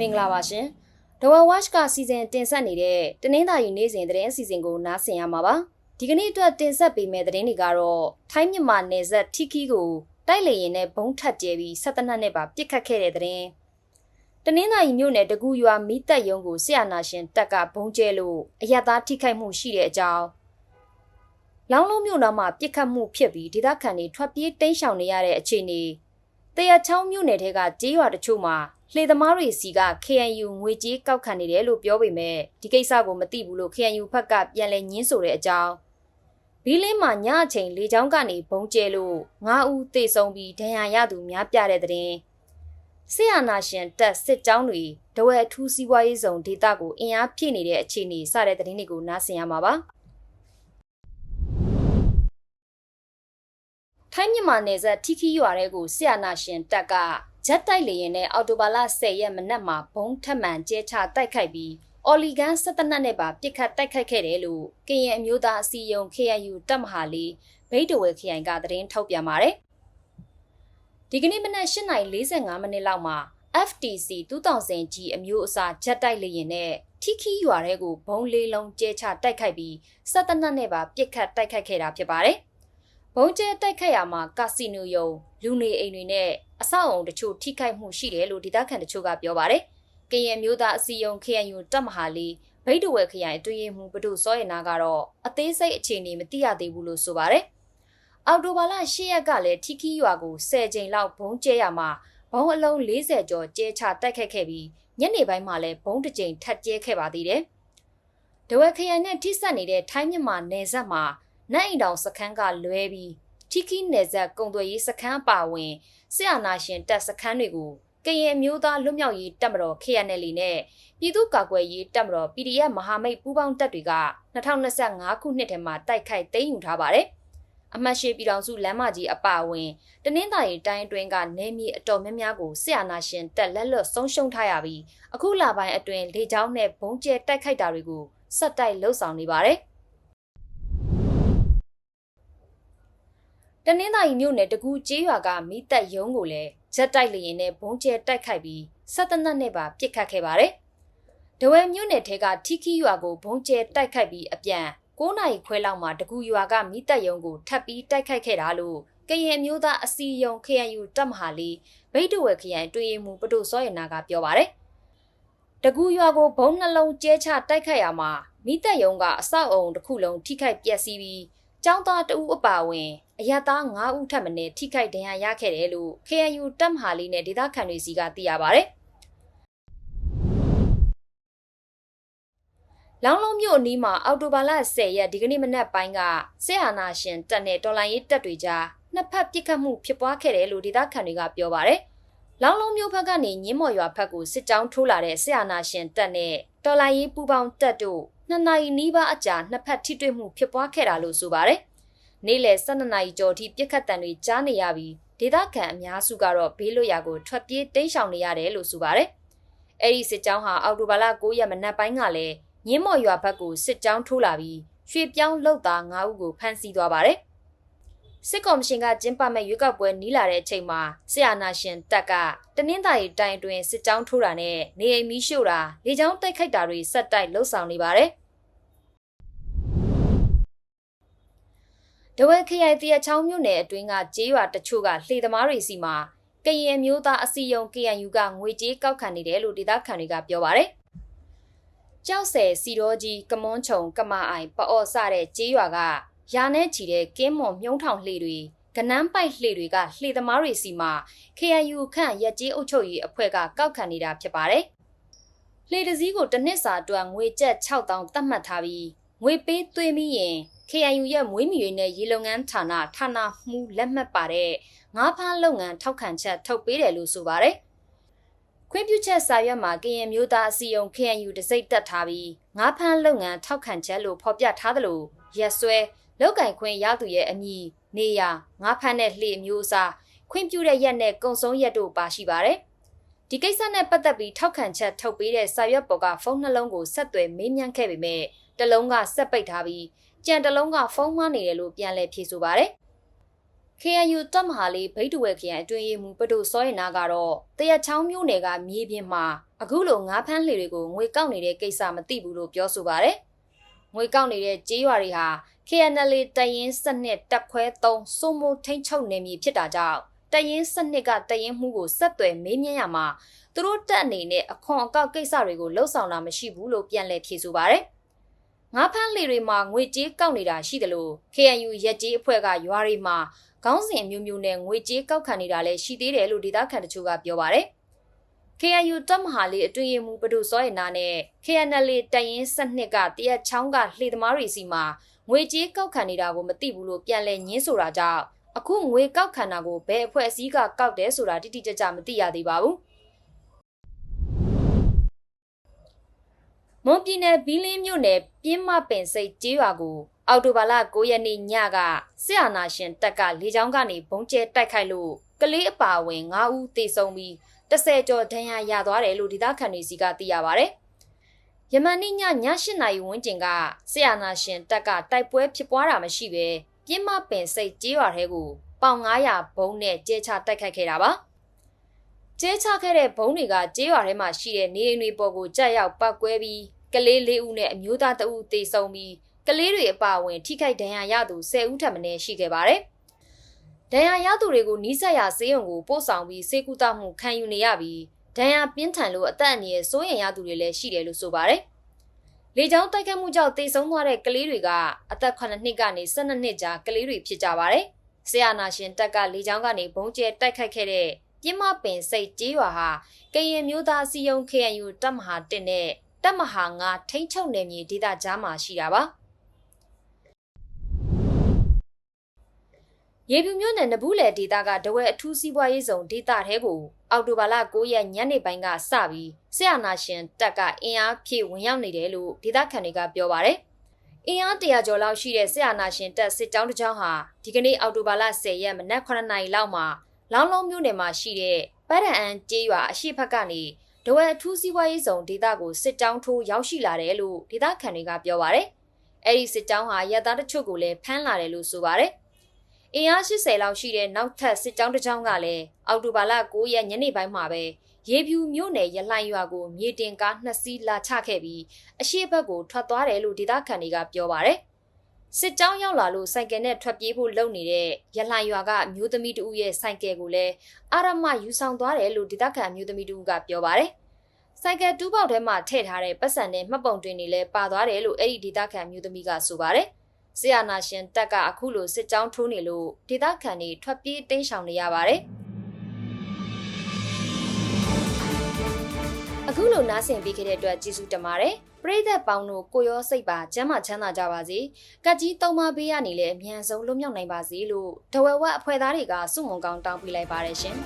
မင်္ဂလာပါရှင်ဒဝဝက်ကစီစဉ်တင်ဆက်နေတဲ့တနင်္သာရီနေ့စဉ်သတင်းအစီအစဉ်ကိုနားဆင်ရမှာပါဒီကနေ့အတွက်တင်ဆက်ပေးမယ့်သတင်းတွေကတော့ထိုင်းမြန်မာနယ်စပ်ထီခီကိုတိုက်လေရင်နဲ့ဘုံထပ်ကျဲပြီးဆက်တနတ်နဲ့ပါပြစ်ခတ်ခဲ့တဲ့သတင်းတနင်္သာရီမြို့နယ်တကူရွာမိတက်ယုံကိုဆရာနာရှင်တက်ကဘုံကျဲလို့အရသာထိခိုက်မှုရှိတဲ့အကြောင်းလောင်းလုံးမြို့နာမှာပြစ်ခတ်မှုဖြစ်ပြီးဒေသခံတွေထွက်ပြေးတိမ်းရှောင်နေရတဲ့အခြေအနေတရချောင်းမြို့နယ်ထဲကကြေးရွာတချို့မှာ လှေသမားတွေစီက KNU ငွေကြေးကောက်ခံနေတယ်လို့ပြောပေမဲ့ဒီကိစ္စကိုမသိဘူးလို့ KNU ဖက်ကပြန်လည်ညင်းဆိုတဲ့အကြောင်းဘီလင်းမှာညအချိန်လေချောင်းကနေဘုံကျဲလို့9ဦးသေဆုံးပြီးဒဏ်ရာရသူများပြတဲ့တဲ့တင်ဆီယနာရှင်တက်စစ်ကြောင်းတွေဒဝဲအထူးစီးပွားရေးဆောင်ဒေတာကိုအင်အားဖြည့်နေတဲ့အခြေအနေစတဲ့တဲ့တင်တွေကိုနားဆင်ရမှာပါထိုင်းမြန်မာနယ်စပ်ထီခီရွာတဲ့ကိုဆီယနာရှင်တက်က ဂျက်တိုက်လေရင်နဲ့အော်တိုဘာလ10ရက်မနက်မှာဘုံထက်မှန်ကျဲချတိုက်ခိုက်ပြီးအော်လီဂန်စစ်တနက်နဲ့ပါပစ်ခတ်တိုက်ခိုက်ခဲ့တယ်လို့ကရင်အမျိုးသားအစည်းအရုံး KNU တပ်မဟာလေးဘိတ်တဝဲခရိုင်ကသတင်းထုတ်ပြန်ပါတယ်။ဒီကနေ့မနက်8:45မိနစ်လောက်မှာ FTC 2000G အမျိုးအစားဂျက်တိုက်လေရင်နဲ့ထီခီရွာတဲ့ကိုဘုံလေးလုံးကျဲချတိုက်ခိုက်ပြီးစစ်တနက်နဲ့ပါပစ်ခတ်တိုက်ခိုက်ခဲ့တာဖြစ်ပါတယ်။ဘုံကျဲတိုက်ခတ်ရမှာကာစီနိုယုံလူနေအိမ်တွေနဲ့ အဆောက်အုံတချို့ထိခိုက်မှုရှိတယ်လို့ဒေသခံတချို့ကပြောပါတယ်။ကရင်မျိုးသားအစည်းအရုံး KNU တပ်မဟာလေးဗိတ်တဝဲခရိုင်အတွင်းရေးမှူးဘဒုစောရနာကတော့အသေးစိတ်အခြေအနေမသိရသေးဘူးလို့ဆိုပါတယ်။အော်တိုဘာလ10ရက်ကလည်းထီခီရွာကို10ကြိမ်လောက်ဘုံကျဲရမှာဘုံအလုံး40ကျော်ကျဲချတိုက်ခတ်ခဲ့ပြီးညနေပိုင်းမှာလည်းဘုံတစ်ကြိမ်ထပ်ကျဲခဲ့ပါသေးတယ်။ဒဝဲခရိုင်နဲ့ထိစပ်နေတဲ့ထိုင်းမြန်မာနယ်စပ်မှာနတ်အိမ်တောင်စခန်းကလွဲပြီး ထီခီနယ်ဇက်ကုံသွေးရေးစခန်းပါဝင်ဆရာနာရှင်တပ်စခန်းတွေကိုကရင်မျိုးသားလွတ်မြောက်ရေးတပ်မတော် KNL နဲ့ပြည်သူ့ကာကွယ်ရေးတပ်မတော် PDF မဟာမိတ်ပူးပေါင်းတပ်တွေက2025ခုနှစ်ထဲမှာတိုက်ခိုက်သိမ်းယူထားပါတယ်။အမတ်ရှိပြည်တော်စုလမ်းမကြီးအပါအဝင်တနင်္သာရီတိုင်းအတွင်းကနေမြေအတော်များများကိုဆရာနာရှင်တပ်လက်လွတ်ဆုံးရှုံးထားရပြီးအခုလပိုင်းအတွင်းလေကြောင်းနဲ့ဘုံကျဲတိုက်ခိုက်တာတွေကိုဆက်တိုက်လှုပ်ဆောင်နေပါတယ်။ တနင်္သာရီမြို့နယ်တကူကျေးရွာကမိသက်ရုံးကိုလည်းဂျက်တိုက်လေရင်နဲ့ဘုံကျဲတိုက်ခိုက်ပြီးဆက်တနတ်နဲ့ပါပစ်ခတ်ခဲ့ပါတယ်။ဒဝဲမြို့နယ်ထဲကထီခီရွာကိုဘုံကျဲတိုက်ခိုက်ပြီးအပြန်9နာရီခွဲလောက်မှာတကူရွာကမိသက်ရုံးကိုထပ်ပြီးတိုက်ခိုက်ခဲ့တာလို့ကရင်အမျိုးသားအစည်းအရုံး KNU တပ်မဟာလေးဗိတ်တဝဲခရိုင်တွင်မှုပဒုစောရနာကပြောပါတယ်။တကူရွာကိုဘုံနှလုံးကျဲချတိုက်ခိုက်ရမှာမိသက်ရုံးကအဆောက်အုံတစ်ခုလုံးထိခိုက်ပျက်စီးပြီးကျောင်းသားတဦးအပါအဝင် အရသား9ဦးထပ်မံထိခိုက်ဒဏ်ရာရခဲ့တယ်လို့ KNU တပ်မဟာလေးနဲ့ဒေသခံတွေစီကသိရပါဗျ။လောင်းလုံးမြို့အနီးမှာအော်တိုဘာလ10ရက်ဒီကနေ့မနက်ပိုင်းကစစ်အာဏာရှင်တပ်နဲ့တော်လှန်ရေးတပ်တွေကြားနှစ်ဖက်ပစ်ခတ်မှုဖြစ်ပွားခဲ့တယ်လို့ဒေသခံတွေကပြောပါဗျ။လောင်းလုံးမြို့ဘက်ကနေညင်းမော်ရွာဘက်ကိုစစ်ကြောင်းထိုးလာတဲ့စစ်အာဏာရှင်တပ်နဲ့တော်လှန်ရေးပူးပေါင်းတပ်တို့နှစ်နာရီနီးပါးအကြာနှစ်ဖက်ထိတွေ့မှုဖြစ်ပွားခဲ့တာလို့ဆိုပါတယ်။ နေ့လယ်12နာရီကျော်ထိပြစ်ခတ်တံတွေကြားနေရပြီးဒေသခံအများစုကတော့ဘေးလွတ်ရာကိုထွက်ပြေးတိမ်းရှောင်နေရတယ်လို့ဆိုပါတယ်။အဲ့ဒီစစ်ကြောင်းဟာအောက်တိုဘာလ9ရက်မနက်ပိုင်းကလည်းညင်းမော်ရွာဘက်ကိုစစ်ကြောင်းထိုးလာပြီးရွှေပြောင်းလောက်သား9ဦးကိုဖမ်းဆီးသွားပါတယ်။စစ်ကော်မရှင်ကကျင်းပမဲ့ရွေးကောက်ပွဲနီးလာတဲ့အချိန်မှာဆရာနာရှင်တက်ကတနင်္သာရီတိုင်းအတွင်းစစ်ကြောင်းထိုးတာနဲ့နေအိမ်မီးရှို့တာလေကြောင်းတိုက်ခိုက်တာတွေဆက်တိုက်လှုပ်ဆောင်နေပါတယ်။ ဒဝဲခရိုင်တရချောင်းမြို့နယ်အတွင်းကကျေးရွာတချို့ကလှေသမားတွေစီမှာကရင်မျိုးသားအစည်းအရုံး KNU ကငွေကြေးကောက်ခံနေတယ်လို့ဒေသခံတွေကပြောပါတယ်။ကြောက်ဆယ်စီတော်ကြီးကမွန်းချုံကမာအိုင်ပအော့စတဲ့ကျေးရွာကရာနဲ့ချီတဲ့ကင်းမွန်မြုံထောင်လှေတွေကနန်းပိုက်လှေတွေကလှေသမားတွေစီမှာ KNU ခန့်ရက်ကျေးအုပ်ချုပ်ရေးအဖွဲ့ကကောက်ခံနေတာဖြစ်ပါတယ်။လှေတစည်းကိုတစ်နှစ်စာအတွက်ငွေကျပ်6000သတ်မှတ်ထားပြီးငွေပေးသွင်းပြီးရင် KNU ရဲ့မွေးမြူရေးနဲ့ရေလုံငန်းဌာနဌာနမှုလက်မှတ်ပါတဲ့ငါးဖမ်းလုပ်ငန်းထောက်ခံချက်ထုတ်ပေးတယ်လို့ဆိုပါတယ်။ခွင့်ပြုချက်စာရွက်မှာကရင်မျိုးသားအစည်းအရုံး KNU တစိမ့်တက်ထားပြီးငါးဖမ်းလုပ်ငန်းထောက်ခံချက်လို့ဖော်ပြထားသလိုရက်စွဲလောက်ကင်ခွင့်ရသူရဲ့အမည်နေရငါးဖမ်းတဲ့လှေမျိုးအစားခွင့်ပြုတဲ့ရက်နဲ့ကုံဆုံးရက်တို့ပါရှိပါတယ်။ဒီကိစ္စနဲ့ပတ်သက်ပြီးထောက်ခံချက်ထုတ်ပေးတဲ့စာရွက်ပေါ်ကဖုန်းနှလုံးကိုဆက်သွယ်မေးမြန်းခဲ့ပေမဲ့တလုံးကဆက်ပိတ်ထားပြီး ကြံတလုံးကဖုန်းမနေတယ်လို့ပြန်လည်ဖြေဆိုပါတယ်။ KNU တပ်မဟာလေးဗိတ်တဝဲခရိုင်အတွင်းရေးမှူးပဒိုစောရနာကတော့တရချောင်းမြို့နယ်ကမြေပြင်မှာအခုလိုငါးဖမ်းလှေတွေကိုငွေကောက်နေတဲ့ကိစ္စမသိဘူးလို့ပြောဆိုပါရယ်။ငွေကောက်နေတဲ့ကြေးရွာတွေဟာ KNL တရင်စနစ်တပ်ခွဲ3စုံမိုထိန်ချုပ်နေမည်ဖြစ်တာကြောင့်တရင်စနစ်ကတရင်မှုကိုဆက်သွယ်မေးမြန်းရမှာသူတို့တက်အနေနဲ့အခွန်အကောက်ကိစ္စတွေကိုလှုပ်ဆောင်တာမရှိဘူးလို့ပြန်လည်ဖြေဆိုပါရယ်။ ငါးဖမ်းလှေတွေမှာငွေကြေးကောက်နေတာရှိတယ်လို့ KNU ရက်ကြေးအဖွဲ့ကရွာတွေမှာခေါင်းစဉ်မျိုးမျိုးနဲ့ငွေကြေးကောက်ခံနေတာလည်းရှိသေးတယ်လို့ဒေသခံတချို့ကပြောပါတယ်။ KNU တပ်မဟာလေးအတွင်းရေးမှူးပဒုစောရနာနဲ့ KNL တရင်စနစ်ကတရက်ချောင်းကလှေသမားတွေစီမှာငွေကြေးကောက်ခံနေတာကိုမသိဘူးလို့ပြန်လည်ညင်းဆိုတာကြောင့်အခုငွေကောက်ခံတာကိုဘယ်အဖွဲ့အစည်းကကောက်တယ်ဆိုတာတိတိကျကျမသိရသေးပါဘူး။ မွန်ပြည်နယ်ဘီလင်းမြို့နယ်ပြင်းမပင်စိတ်ကျေးရွာကို အော်တိုဘာလ9ရက်နေ့ညကစစ်အာဏာရှင်တပ်ကလေကြောင်းကနေဘုံကျဲတိုက်ခိုက်လို့ကလေးအပါအဝင်9ဦးသေဆုံးပြီး30ကျော်ဒဏ်ရာရသွားတယ်လို့ဒေသခံတွေစီကသိရပါဗျ။ယမန်နေ့ညည8နာရီဝန်းကျင်ကစစ်အာဏာရှင်တပ်ကတိုက်ပွဲဖြစ်ပွားတာမရှိဘဲပြင်းမပင်စိတ်ကြေးရွာထဲကိုပေါင်900ဘုံနဲ့ကျဲချတိုက်ခိုက်ခဲ့တာပါ။ ကျဲချခဲ့တဲ့ဘုံတွေကကြေးရွာထဲမှာရှိတဲ့နေအိမ်တွေပေါ်ကိုကြက်ရောက်ပောက်ကွဲပြီးကလေး၄ဦးနဲ့အမျိုးသား2ဦးသေဆုံးပြီးကလေးတွေအပါအဝင်ထိခိုက်ဒဏ်ရာရသူ10ဦးထပ်မံရှိခဲ့ပါတယ်။ဒဏ်ရာရသူတွေကိုနီးစပ်ရာဆေးရုံကိုပို့ဆောင်ပြီးဆေးကုသမှုခံယူနေရပြီးဒဏ်ရာပြင်းထန်လို့အသက်အန္တရာယ်စိုးရိမ်ရသူတွေလည်းရှိတယ်လို့ဆိုပါတယ်။လေကြောင်းတိုက်ခတ်မှုကြောင့်တေဆုံးသွားတဲ့ကလေးတွေကအသက်9နှစ်ကနေ12နှစ်ကြားကလေးတွေဖြစ်ကြပါတယ်။ဆရာနာရှင်တက်ကလေကြောင်းကနေဘုံကျဲတိုက်ခိုက်ခဲ့တဲ့ ပြင်းမပင်စိတ်ကြေးရွာဟာကရင်မျိုးသားစီယုံ KNU တပ်မဟာ1နဲ့တပ်မဟာ9ထိန်းချုပ်နယ်မြေဒေသကြားမှာရှိတာပါ။ရေပြူမြို့နယ်နဘူးလေဒေသကတဝဲအထူးစီးပွားရေးဆောင်ဒေသထဲကိုအောက်တိုဘာလ9ရက်ညနေပိုင်းကစပြီးဆရာနာရှင်တပ်ကအင်အားဖြည့်ဝင်ရောက်နေတယ်လို့ဒေသခံတွေကပြောပါတယ်။အင်အားတရာကျော်လောက်ရှိတဲ့ဆရာနာရှင်တပ်စစ်ကြောင်းတစ်ကြောင်းဟာဒီကနေ့အောက်တိုဘာလ10ရက်မနက်9နာရီလောက်မှာ လောင်းလုံးမြို့နယ်မှာရှိတဲ့ပရန်အန်ကျေးရွာအရှိဘက်ကနေဒဝဲအထူးစီးပွားရေးဆောင်ဒေသကိုစစ်ကြောင်းထိုးရောက်ရှိလာတယ်လို့ဒေသခံတွေကပြောပါတယ်။အဲဒီစစ်ကြောင်းဟာရသားတချို့ကိုလည်းဖမ်းလာတယ်လို့ဆိုပါတယ်။အင်အား80လောက်ရှိတဲ့နောက်ထပ်စစ်ကြောင်းတစ်ကြောင်းကလည်းအောက်တိုဘာလ9ရက်ညနေပိုင်းမှာပဲရေဖြူမြို့နယ်ရလှိုင်ရွာကိုမြေတင်ကားနှစ်စီးလာချခဲ့ပြီးအရှိဘက်ကိုထွက်သွားတယ်လို့ဒေသခံတွေကပြောပါတယ်။ စစ်ကြောင်းရောက်လာလို့စိုက်ကယ်နဲ့ထွက်ပြေးဖို့လုပ်နေတဲ့ရလှိုင်ရွာကမျိုးသမီးတဦးရဲ့စိုက်ကယ်ကိုလည်းအာရမယူဆောင်သွားတယ်လို့ဒေသခံမျိုးသမီးတဦးကပြောပါတယ်။စိုက်ကယ်တူးပေါက်ထဲမှာထည့်ထားတဲ့ပတ်စံနဲ့မှတ်ပုံတွင်တွေလည်းပါသွားတယ်လို့အဲ့ဒီဒေသခံမျိုးသမီးကဆိုပါတယ်။ဆီယနာရှင်တပ်ကအခုလိုစစ်ကြောင်းထိုးနေလို့ဒေသခံတွေထွက်ပြေးတိမ်းရှောင်နေရပါတယ် အခုလိုနားဆင်ပြီးခဲ့တဲ့အတွက်ကျေးဇူးတင်ပါတယ်ပရိသတ်ပေါင်းတို့ကိုရောစိတ်ပါကျမ်းမာချမ်းသာကြပါစေကတ်ကြီးသုံးပါးပေးရနေလေအမြန်ဆုံးလွတ်မြောက်နိုင်ပါစေလို့ဒဝဝအဖွဲ့သားတွေကစုမုံကောင်းတောင်းပေးလိုက်ပါတယ်ရှင်